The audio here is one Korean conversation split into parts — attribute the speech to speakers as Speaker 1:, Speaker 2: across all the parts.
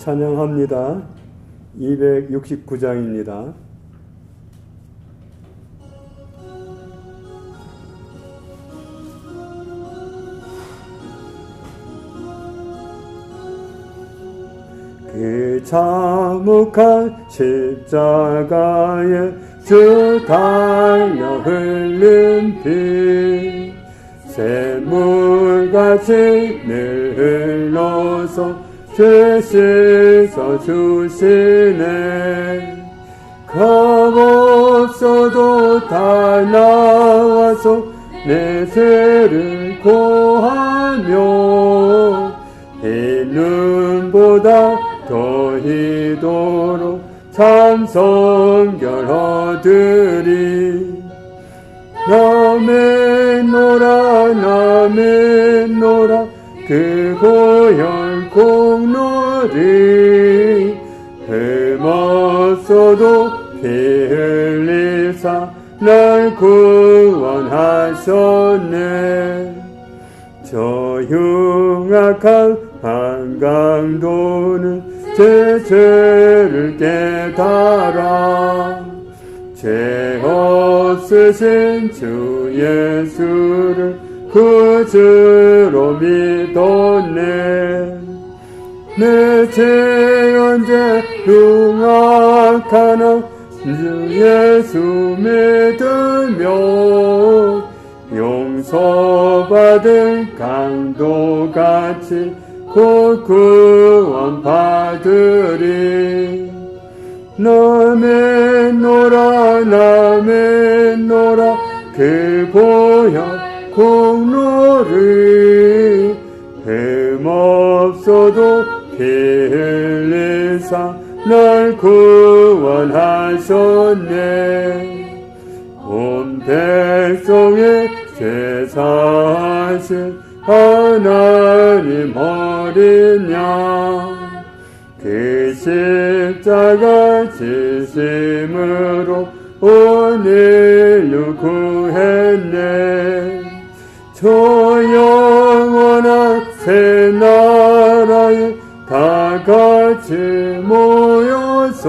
Speaker 1: 찬양합니다. 269장입니다. 그 참혹한 십자가에 주 달려 흘린 피 샘물같이 늘 흘러서 죄 씻어 주시네. 겁 없어도 다 나와서 내 죄를 고하며 이 눈보다 더 희도록 참 성결 얻으리. 나메노라 나메노라 그 고열 공로리 흠없어도 피 흘리사 날 구원하셨네. 저 흉악한 한강도는 제 죄를 깨달아 죄 없으신 주 예수를 구주로 믿었네 내죄 언제 흉악하나? 주 예수 믿으며 용서받은 강도같이 곧 구원 받으리. 나메노라 나메노라 그 보혈 공로를 흠없어도 피 흘리사 날 구원하셨네. 온 백성의 죄 사실 하나님 어린 양 그 십자가 지심으로 온 인류 구했네. 저 영원한 새 나라에 다 같이 모여서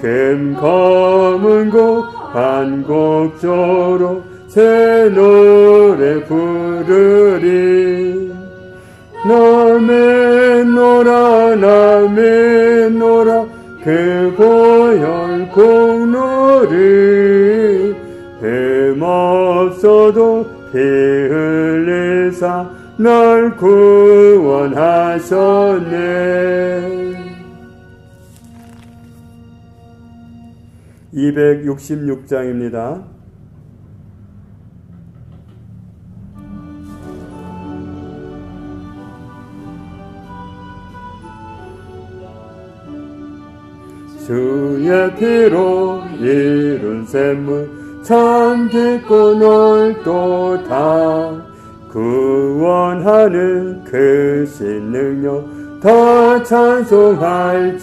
Speaker 1: 금 검은 곡 반곡조로 새 노래 부르리. 나메노라 나메노라 그 보혈 공로를 흠 없어도 피 흘리사 날 구원하셨네 266장입니다. 주의 피로 이룬 샘물 참 깊고 넓도다 구원하는 그 신능력 다 찬송할지라.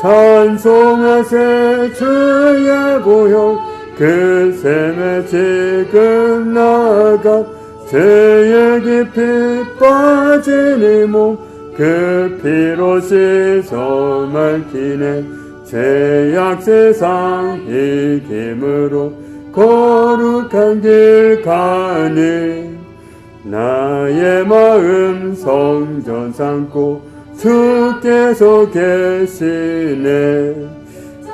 Speaker 1: 찬송하세 주의 보혈 그 샘에 지금 나가 죄의 깊이 빠진 이몸그 피로 씻어 말기네. 죄악 세상 이김으로 거룩한 길 가니 나의 마음 성전 삼고 주께서 계시네.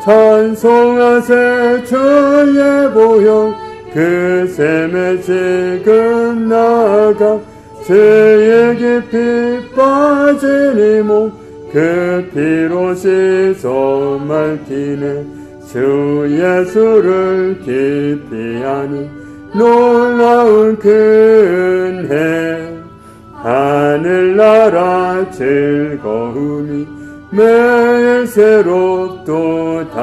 Speaker 1: 찬송하세 주의 보혈 그 샘에 지금 나가 죄의 깊이 빠진 이몸그 피로 씻어 말기네 주 예수를 아니 놀라운 그 은혜 하늘나라 즐거움이 매일 새롭도다.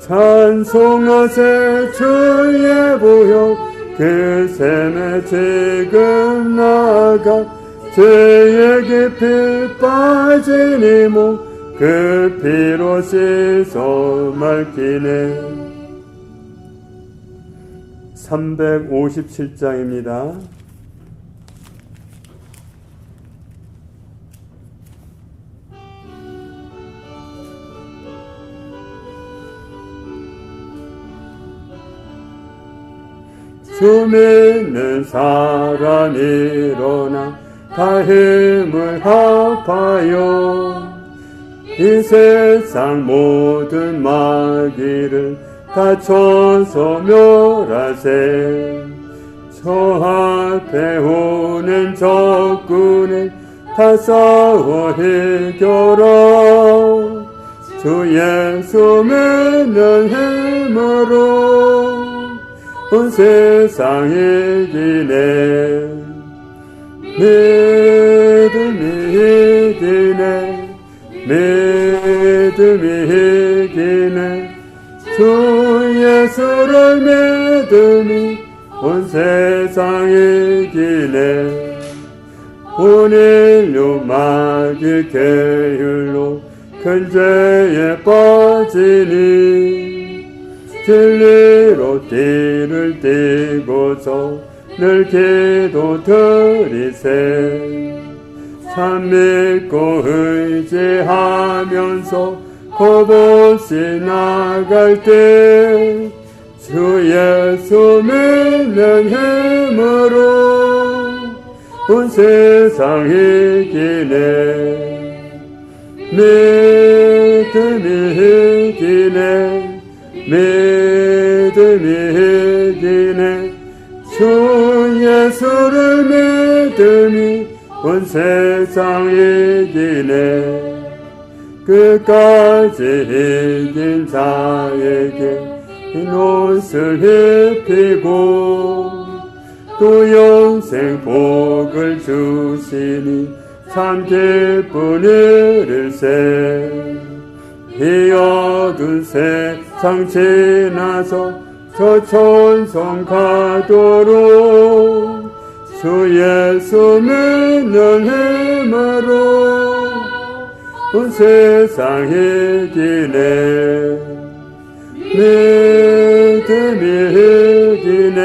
Speaker 1: 찬송하세 주의 보혈 그 샘에 지금 나가 죄의 깊이 빠진 이몸 그 피로 씻어 말기네 357장입니다. 주 믿는 사람 일어나 다 힘을 합하여 이 세상 모든 마귀를 다 쳐서 멸하세. 저 앞에 오는 적군을 다 싸워 이겨라. 주 예수 믿는 힘으로 온 세상 이기네. 믿음이 이기네 믿음이 이기네 주 예수를 믿음이 온 세상 이 기네. 온 인류 마귀 계율로 큰 죄에 빠지니 진리로 띠를 띠고서 늘 기도 드리세. 참 믿고 의지하면서 겁없이 나갈 때주 예수 믿는 힘으로 온 세상 이기네 믿음이 이기네 믿음이 이기네 주 예수를 믿음이 온 세상 이기네 끝까지 이긴 자에게 흰 옷을 입히고 또 영생 복을 주시니 참 기쁜 일일세. 이 어두운 세상 지나서 저 천성 가도록 주 예수 믿는 힘으로 온 세상 이 기네 믿음이 이기네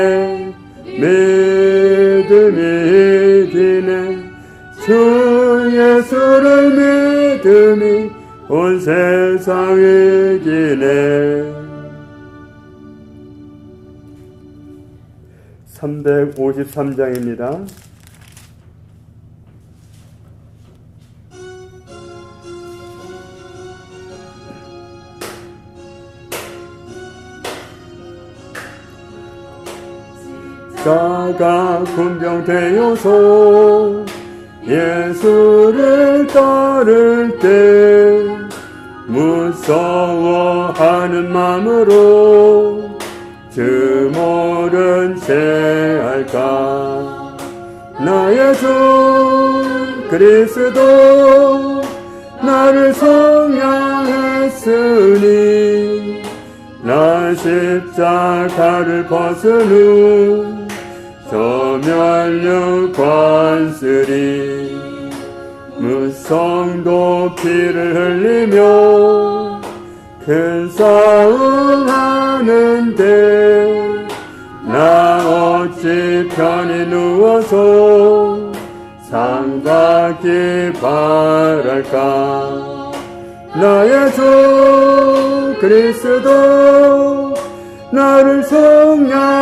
Speaker 1: 믿음이 이기네 주 예수를 믿음이 온 세상 이 기네 353장입니다. 자가 군병되어서 예수를 따를 때 무서워하는 마음으로 주 모른 채 할까? 나의 주 그리스도 나를 성량했으니 나 십자가를 벗은 후 소멸류 관쓰리 무성도 피를 흘리며 큰 싸움 하는데 나 어찌 편히 누워서 상받기 바랄까? 나의 주 그리스도 나를 성량했으니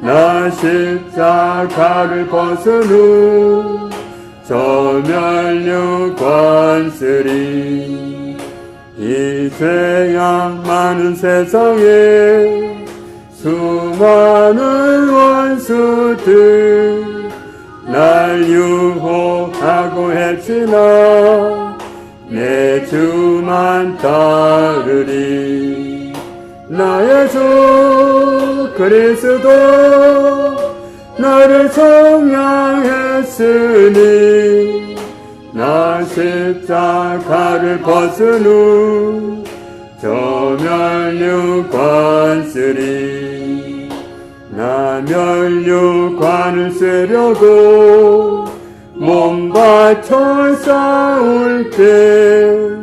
Speaker 1: 나 십자가를 벗은 후 저멸류 관쓰리 이 죄악 많은 세상에 수많은 원수들 날 유혹하고 했지나 내 주만 따르리. 나의 주 그리스도 나를 성량했으니 나 십자가를 벗은 후 저멸류 관 쓰리. 나 멸류관을 쓰려고 몸 바쳐 싸울 때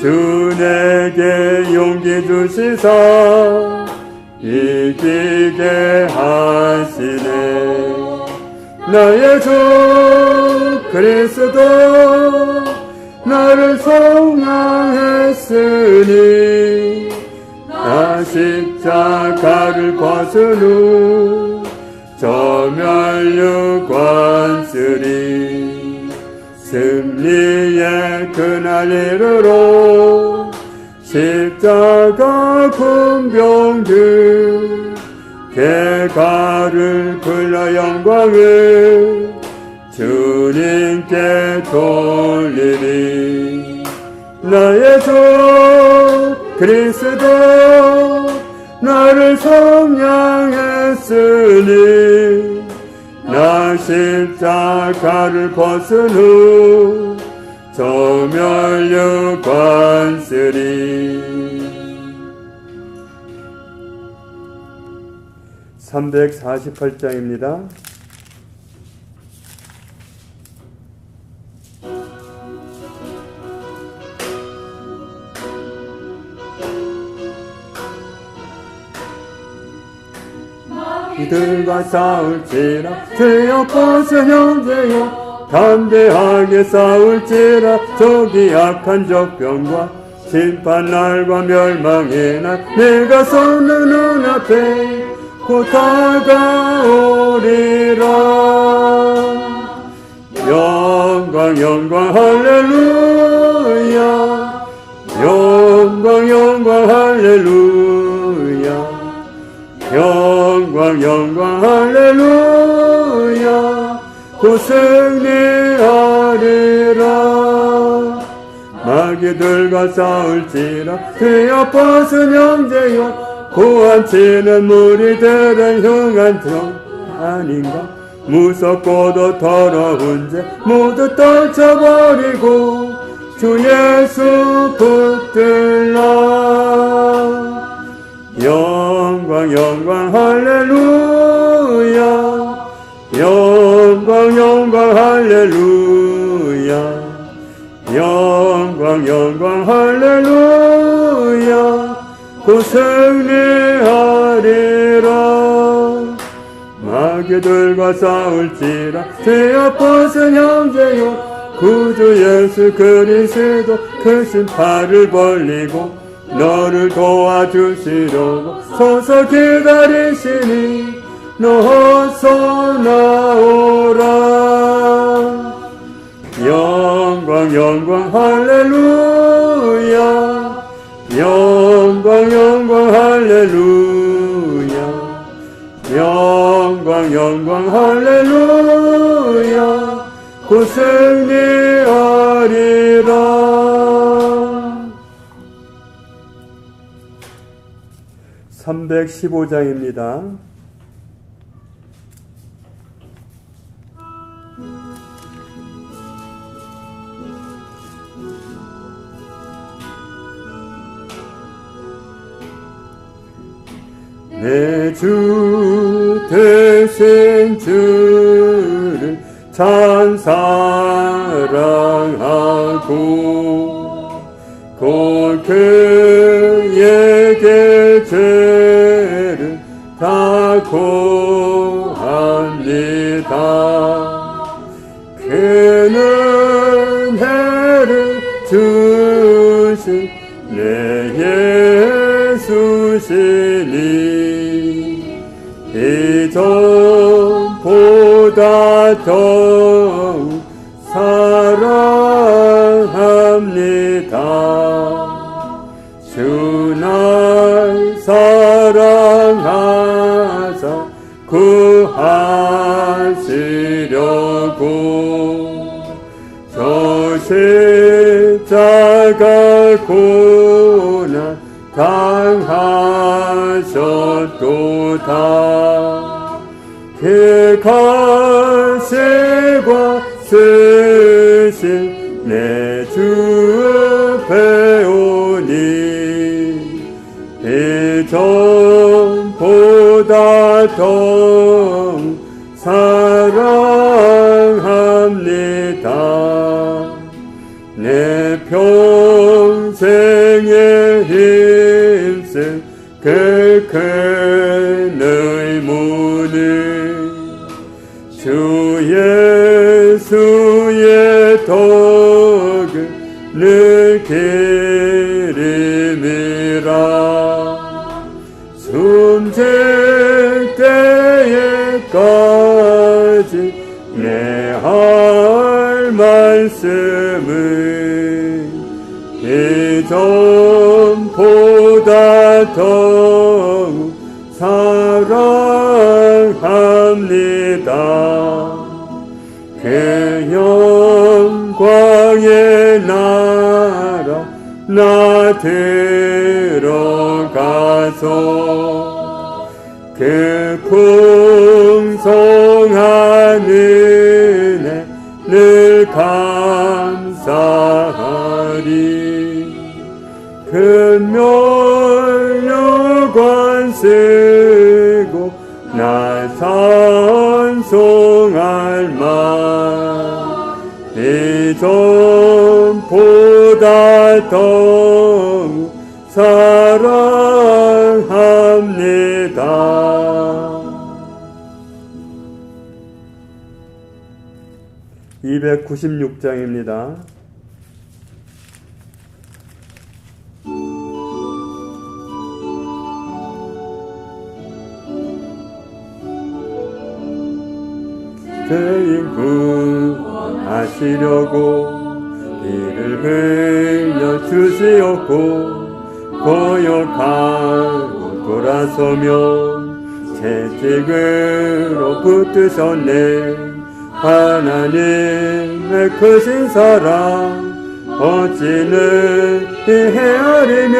Speaker 1: 주 내게 용기 주시사 이기게 하시네. 나의 주 그리스도 나를 성량했으니 나나 십자가를 벗은 후 저멸류관 쓰리 승리의 그날 이르러 십자가 군병들 개가를 불러 영광을 주님께 돌리리. 나의 주 그리스도 나를 성량했으니 나 십자가를 벗은 후 저멸류 관 쓰리 348장입니다. 이들과 싸울지라. 주여 벗은 형제여 담대하게 싸울지라. 저기 악한 적병과 심판날과 멸망의 날 내가 섰는 눈앞에 곧 다가오리라. 영광 영광 할렐루야. 영광 영광 할렐루야 영광 영광 할렐루야. 곧 승리 하리라. 마귀들과 싸울지라. 되어 벗은 형제여 고한치는 무리들은 흉한 정 아닌가? 무섭고도 더러운 죄 모두 떨쳐버리고 주 예수 붙들라 영광 영광 할렐루야. 영광 영광 할렐루야. 영광 영광 할렐루야. 곧 승리하리라 마귀들과 싸울지라 죄 벗은 형제요. 구주 예수 그리스도 크신 팔을 벌리고 너를 도와주시려고 서서 기다리시니 너 어서 나오라. 영광 영광 할렐루야. 영광 영광 할렐루야. 영광 영광 할렐루야. 곧 승리하리라 315장입니다. 내주 대신 주를 참 사랑하고 곧그 다 고합니다. 그는 해를 주신 내 예수시니 이전보다 더욱 사랑 십자가 고난 당하셨도다. 그 가시과 쓰신 내 주 배우니 이전보다 더 사랑합니다. 내 평생에 힘쓴 그큰 의무는 주 예수의 덕을 느끼림이라. 오실 때에까지 내 할 말씀은 이 전보다 더욱 사랑합니다. 그 영광의 나라 나 들어가서 그 풍성한 은혜 늘 감사하리 금멸류관 쓰고 나 찬송할 만 이전보다 더욱 사랑합니다. 296장입니다. 죄인 구하시려고 이를 흘려 주시었고 고역하고 돌아서며 채찍으로 붙드셨네. 하나님의 크신 사랑 어찌는 헤아리며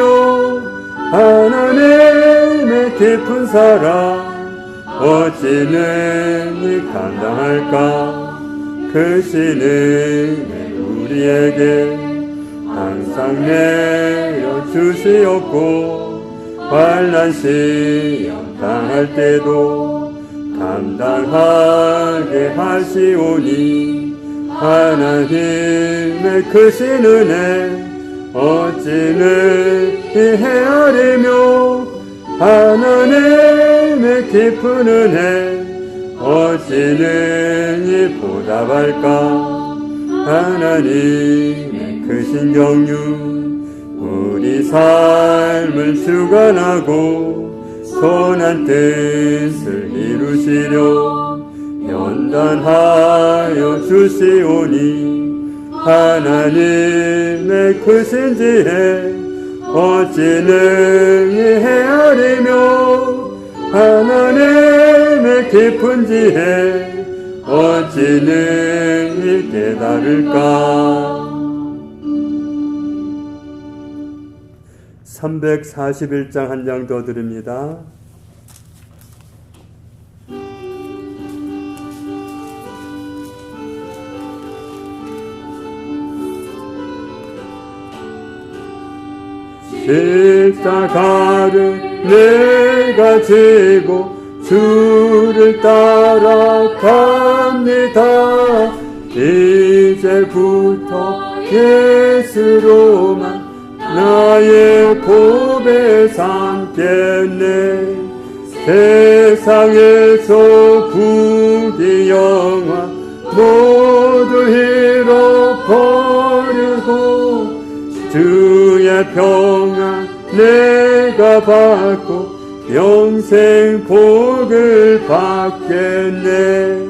Speaker 1: 하나님의 깊은 사랑 어찌는 이 감당할까? 그 신은 우리에게 항상 내려 주시었고 환난 시험 당할 때도 감당하게 하시오니 하나님의 크신 은혜 어찌는 이 헤아리며 하나님 의 깊은 은혜 어찌는 이 보답할까? 하나님의 크신 경륜 우리 삶을 주관하고 선한 뜻을 이루시려 연단하여 주시오니 하나님의 크신 지혜 어찌는 헤아리며 하나님의 깊은 지혜 어찌는 깨달을까 341장 한 장 더 드립니다. 십자가를 내가 지고 주를 따라갑니다. 이제부터 예수로만 나의 보배 삼겠네. 세상에서 부귀 영화 모두 잃어버리고 주 의 평안 내가 받고 영생 복을 받겠네.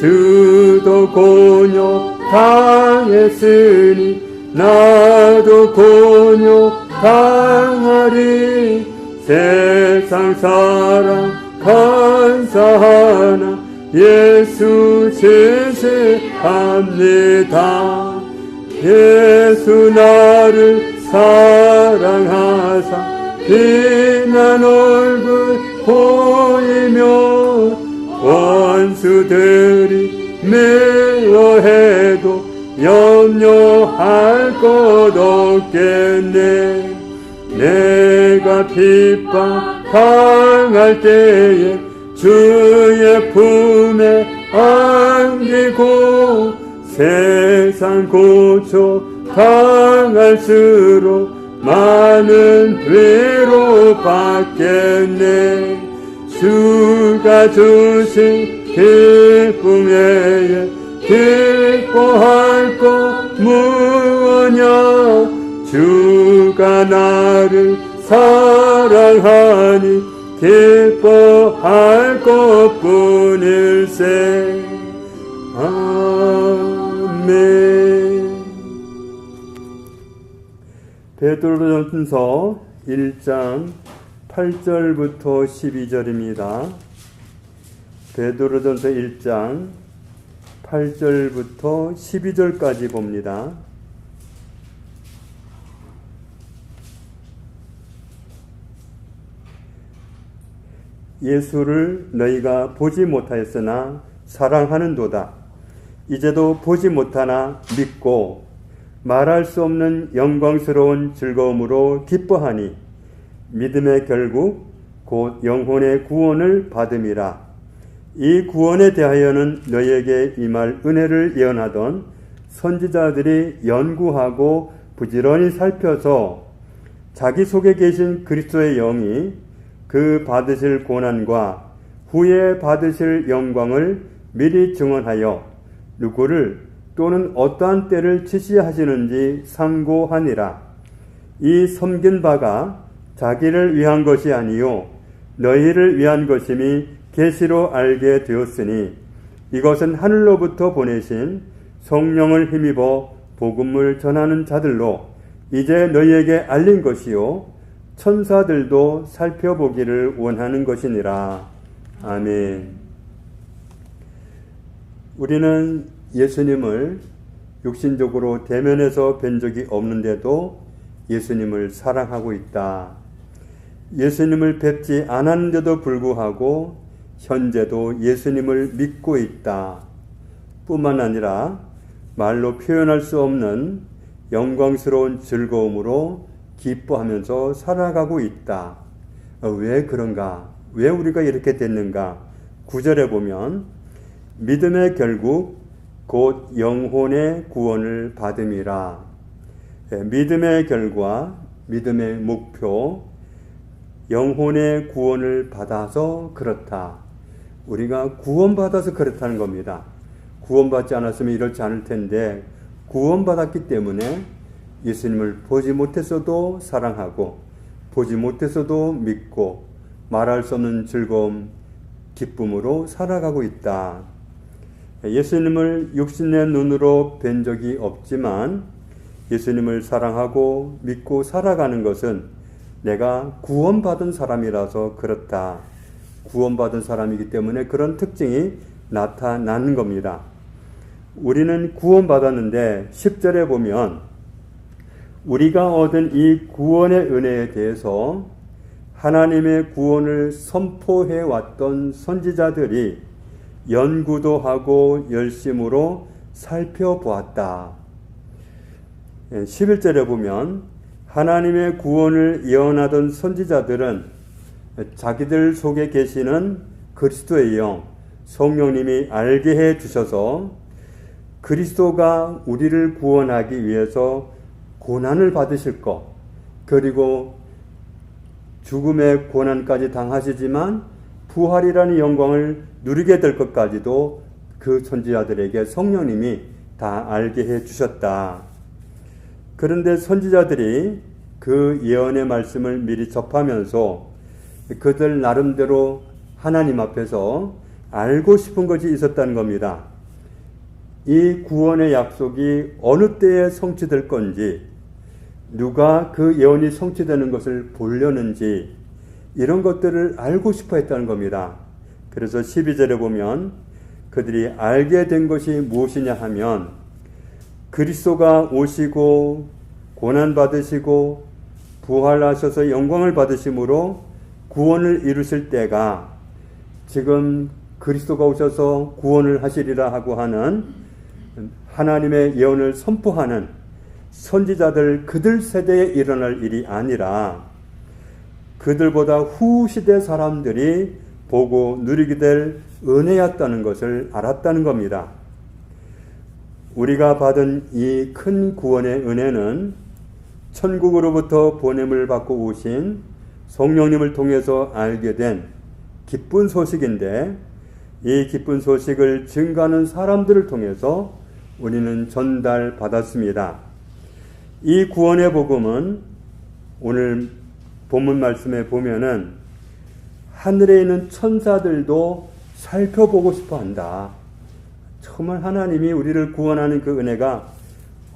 Speaker 1: 주도 곤욕 당했으니 나도 곤욕 당하리. 세상 사랑 감사하나 예수 지시합니다. 예수 나를 사랑하사 빛난 얼굴 보이며 원수들이 미워해도 염려할 것 없겠네. 내가 핍박 당할 때에 주의 품에 안기고 세상 고초 당할수록 많은 위로 받겠네. 주가 주신 기쁨에 기뻐할 것 무엇냐 주가 나를 사랑하니 기뻐할 것뿐일세 베드로전서 1장 8절부터 12절입니다. 베드로전서 1장 8절부터 12절까지 봅니다. 예수를 너희가 보지 못하였으나 사랑하는도다. 이제도 보지 못하나 믿고 말할 수 없는 영광스러운 즐거움으로 기뻐하니 믿음의 결국 곧 영혼의 구원을 받음이라. 이 구원에 대하여는 너희에게 임할 은혜를 예언하던 선지자들이 연구하고 부지런히 살펴서 자기 속에 계신 그리스도의 영이 그 받으실 고난과 후에 받으실 영광을 미리 증언하여 누구를 또는 어떠한 때를 지시하시는지 상고하니라. 이 섬긴 바가 자기를 위한 것이 아니요 너희를 위한 것임이 계시로 알게 되었으니 이것은 하늘로부터 보내신 성령을 힘입어 복음을 전하는 자들로 이제 너희에게 알린 것이요 천사들도 살펴보기를 원하는 것이니라. 아멘. 우리는 예수님을 육신적으로 대면해서 뵌 적이 없는데도 예수님을 사랑하고 있다. 예수님을 뵙지 않았는데도 불구하고 현재도 예수님을 믿고 있다. 뿐만 아니라 말로 표현할 수 없는 영광스러운 즐거움으로 기뻐하면서 살아가고 있다. 어, 왜 그런가? 왜 우리가 이렇게 됐는가? 구절에 보면 믿음의 결국 곧 영혼의 구원을 받음이라. 예, 믿음의 결과, 믿음의 목표, 영혼의 구원을 받아서 그렇다. 우리가 구원받아서 그렇다는 겁니다. 구원받지 않았으면 이렇지 않을 텐데, 구원받았기 때문에 예수님을 보지 못했어도 사랑하고, 보지 못했어도 믿고, 말할 수 없는 즐거움, 기쁨으로 살아가고 있다. 예수님을 육신의 눈으로 뵌 적이 없지만 예수님을 사랑하고 믿고 살아가는 것은 내가 구원받은 사람이라서 그렇다. 구원받은 사람이기 때문에 그런 특징이 나타나는 겁니다. 우리는 구원받았는데 10절에 보면 우리가 얻은 이 구원의 은혜에 대해서 하나님의 구원을 선포해 왔던 선지자들이 연구도 하고 열심으로 살펴보았다. 11절에 예, 보면 하나님의 구원을 예언하던 선지자들은 자기들 속에 계시는 그리스도의 영, 성령님이 알게 해 주셔서 그리스도가 우리를 구원하기 위해서 고난을 받으실 것, 그리고 죽음의 고난까지 당하시지만 부활이라는 영광을 누리게 될 것까지도 그 선지자들에게 성령님이 다 알게 해 주셨다. 그런데 선지자들이 그 예언의 말씀을 미리 접하면서 그들 나름대로 하나님 앞에서 알고 싶은 것이 있었다는 겁니다. 이 구원의 약속이 어느 때에 성취될 건지, 누가 그 예언이 성취되는 것을 보려는지, 이런 것들을 알고 싶어 했다는 겁니다. 그래서 12절에 보면 그들이 알게 된 것이 무엇이냐 하면 그리스도가 오시고 고난 받으시고 부활하셔서 영광을 받으심으로 구원을 이루실 때가 지금 그리스도가 오셔서 구원을 하시리라 하고 하는 하나님의 예언을 선포하는 선지자들 그들 세대에 일어날 일이 아니라 그들보다 후 시대 사람들이 보고 누리게 될 은혜였다는 것을 알았다는 겁니다. 우리가 받은 이 큰 구원의 은혜는 천국으로부터 보냄을 받고 오신 성령님을 통해서 알게 된 기쁜 소식인데 이 기쁜 소식을 증가하는 사람들을 통해서 우리는 전달받았습니다. 이 구원의 복음은 오늘 본문 말씀에 보면은 하늘에 있는 천사들도 살펴보고 싶어 한다. 정말 하나님이 우리를 구원하는 그 은혜가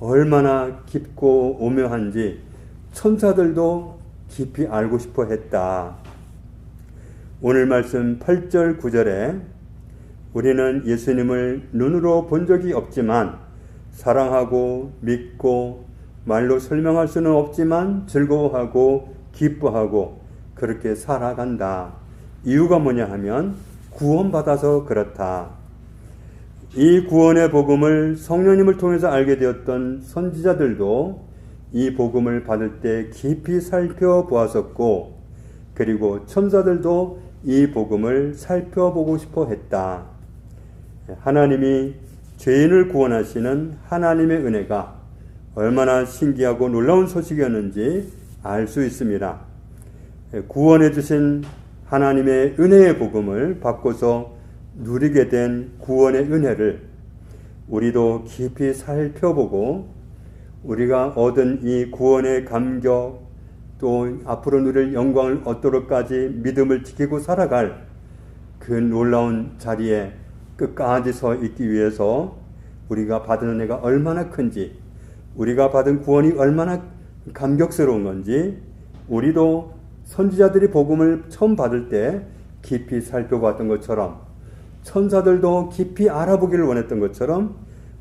Speaker 1: 얼마나 깊고 오묘한지 천사들도 깊이 알고 싶어 했다. 오늘 말씀 8절 9절에 우리는 예수님을 눈으로 본 적이 없지만 사랑하고 믿고 말로 설명할 수는 없지만 즐거워하고 기뻐하고 그렇게 살아간다. 이유가 뭐냐 하면 구원받아서 그렇다. 이 구원의 복음을 성령님을 통해서 알게 되었던 선지자들도 이 복음을 받을 때 깊이 살펴보았었고, 그리고 천사들도 이 복음을 살펴보고 싶어 했다. 하나님이 죄인을 구원하시는 하나님의 은혜가 얼마나 신기하고 놀라운 소식이었는지 알 수 있습니다. 구원해 주신 하나님의 은혜의 복음을 받고서 누리게 된 구원의 은혜를 우리도 깊이 살펴보고 우리가 얻은 이 구원의 감격 또 앞으로 누릴 영광을 얻도록까지 믿음을 지키고 살아갈 그 놀라운 자리에 끝까지 서 있기 위해서 우리가 받은 은혜가 얼마나 큰지 우리가 받은 구원이 얼마나 감격스러운 건지 우리도 선지자들이 복음을 처음 받을 때 깊이 살펴봤던 것처럼 천사들도 깊이 알아보기를 원했던 것처럼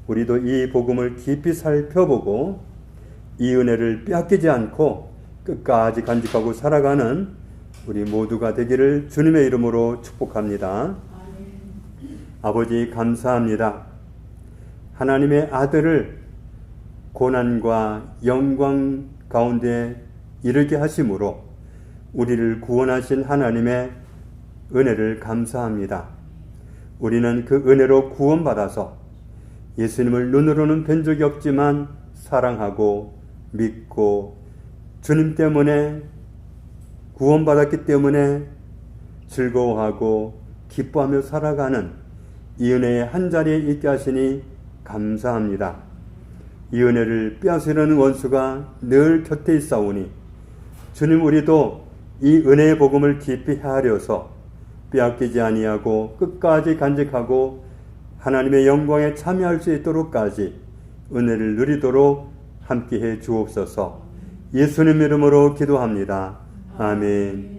Speaker 1: 우리도 이 복음을 깊이 살펴보고 이 은혜를 빼앗기지 않고 끝까지 간직하고 살아가는 우리 모두가 되기를 주님의 이름으로 축복합니다. 아버지 감사합니다. 하나님의 아들을 고난과 영광 가운데 이르게 하심으로 우리를 구원하신 하나님의 은혜를 감사합니다. 우리는 그 은혜로 구원받아서 예수님을 눈으로는 뵌 적이 없지만 사랑하고 믿고 주님 때문에 구원받았기 때문에 즐거워하고 기뻐하며 살아가는 이 은혜의 한 자리에 있게 하시니 감사합니다. 이 은혜를 빼앗으려는 원수가 늘 곁에 있사오니 주님 우리도 이 은혜의 복음을 깊이 헤아려서 빼앗기지 아니하고 끝까지 간직하고 하나님의 영광에 참여할 수 있도록까지 은혜를 누리도록 함께해 주옵소서. 예수님 이름으로 기도합니다. 아멘.